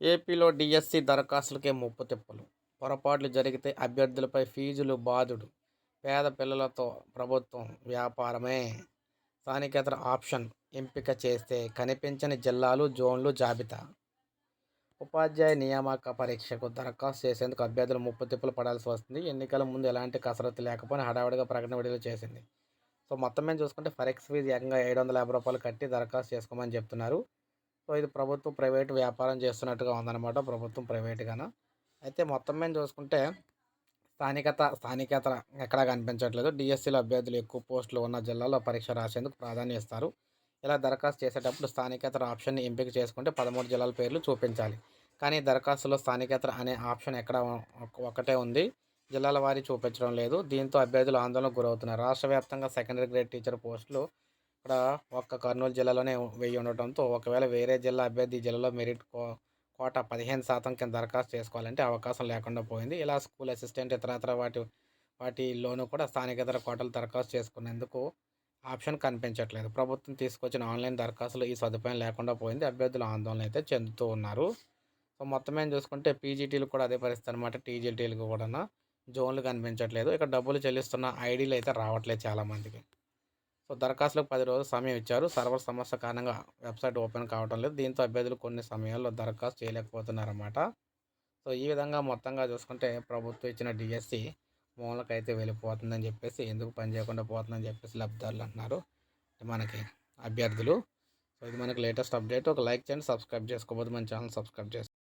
ఏపీలో డిఎస్సి దరఖాస్తులకే ముప్పు తిప్పలు. పొరపాట్లు జరిగితే అభ్యర్థులపై ఫీజులు బాదుడు. పేద పిల్లలతో ప్రభుత్వం వ్యాపారమే. స్థానికేతర ఆప్షన్ ఎంపిక చేస్తే కనిపించని జిల్లాలు జోన్లు జాబితా. ఉపాధ్యాయ నియామక పరీక్షకు దరఖాస్తు చేసేందుకు అభ్యర్థులు ముప్పు తిప్పలు పడాల్సి వస్తుంది. ఎన్నికల ముందు ఎలాంటి కసరత్తు లేకపోయినా హడావిడిగా ప్రకటన విడుదల చేసింది. సో మొత్తం మీద చూసుకుంటే ఫరెక్స్ ఫీజు ఏకంగా ఏడు వందల యాభై రూపాయలు కట్టి దరఖాస్తు చేసుకోమని చెప్తున్నారు. సో ఇది ప్రభుత్వం ప్రైవేట్ వ్యాపారం చేస్తున్నట్టుగా ఉందన్నమాట ప్రభుత్వం ప్రైవేట్గాన. అయితే మొత్తం మీద చూసుకుంటే స్థానికత స్థానికత ఎక్కడా కనిపించట్లేదు. డిఎస్సీలో అభ్యర్థులు ఎక్కువ పోస్టులు ఉన్న జిల్లాలో పరీక్ష రాసేందుకు ప్రాధాన్యత ఇస్తారు. ఇలా దరఖాస్తు చేసేటప్పుడు స్థానికేతర ఆప్షన్ని ఎంపిక చేసుకుంటే పదమూడు జిల్లాల పేర్లు చూపించాలి. కానీ దరఖాస్తులో స్థానికేతర అనే ఆప్షన్ ఎక్కడ ఒకటే ఉంది. జిల్లాల వారి చూపించడం లేదు. దీంతో అభ్యర్థులు ఆందోళనకు గురవుతున్నారు. రాష్ట్ర వ్యాప్తంగా సెకండరీ గ్రేడ్ టీచర్ పోస్టులు ఇక్కడ ఒక్క కర్నూలు జిల్లాలోనే వెయ్యి ఉండటంతో ఒకవేళ వేరే జిల్లా అభ్యర్థి జిల్లాలో మెరిట్ కోట పదిహేను శాతం కింద దరఖాస్తు చేసుకోవాలంటే అవకాశం లేకుండా పోయింది. ఇలా స్కూల్ అసిస్టెంట్ ఇతరత్ర వాటి వాటిలోనూ కూడా స్థానికేతర కోటలు దరఖాస్తు చేసుకునేందుకు ఆప్షన్ కనిపించట్లేదు. ప్రభుత్వం తీసుకొచ్చిన ఆన్లైన్ దరఖాస్తులు ఈ సదుపాయం లేకుండా పోయింది. అభ్యర్థులు ఆందోళన అయితే చెందుతూ ఉన్నారు. సో మొత్తం ఏం చూసుకుంటే పీజీటీలు కూడా అదే పరిస్థితి అనమాట టీజీటీలకు కూడా జోన్లు కనిపించట్లేదు. ఇక్కడ డబ్బులు చెల్లిస్తున్న ఐడీలు అయితే రావట్లేదు చాలామందికి. సో దరఖాస్తులకు పది రోజులు సమయం ఇచ్చారు. సర్వర్ సమస్య కారణంగా వెబ్సైట్ ఓపెన్ కావడం లేదు. దీంతో అభ్యర్థులు కొన్ని సమయాల్లో దరఖాస్తు చేయలేకపోతున్నారన్నమాట. సో ఈ విధంగా మొత్తంగా చూసుకుంటే ప్రభుత్వం ఇచ్చిన డిఎస్సి మూలకైతే వెళ్ళిపోతుందని చెప్పేసి ఎందుకు పని చేయకుండా పోతుందని చెప్పేసి లబ్ధిదారులు అంటున్నారు. మనకి అభ్యర్థులు. సో ఇది మనకి లేటెస్ట్ అప్డేట్. ఒక లైక్ చేయండి సబ్స్క్రైబ్ చేసుకోబోదు మన ఛానల్ సబ్స్క్రైబ్ చేసుకోండి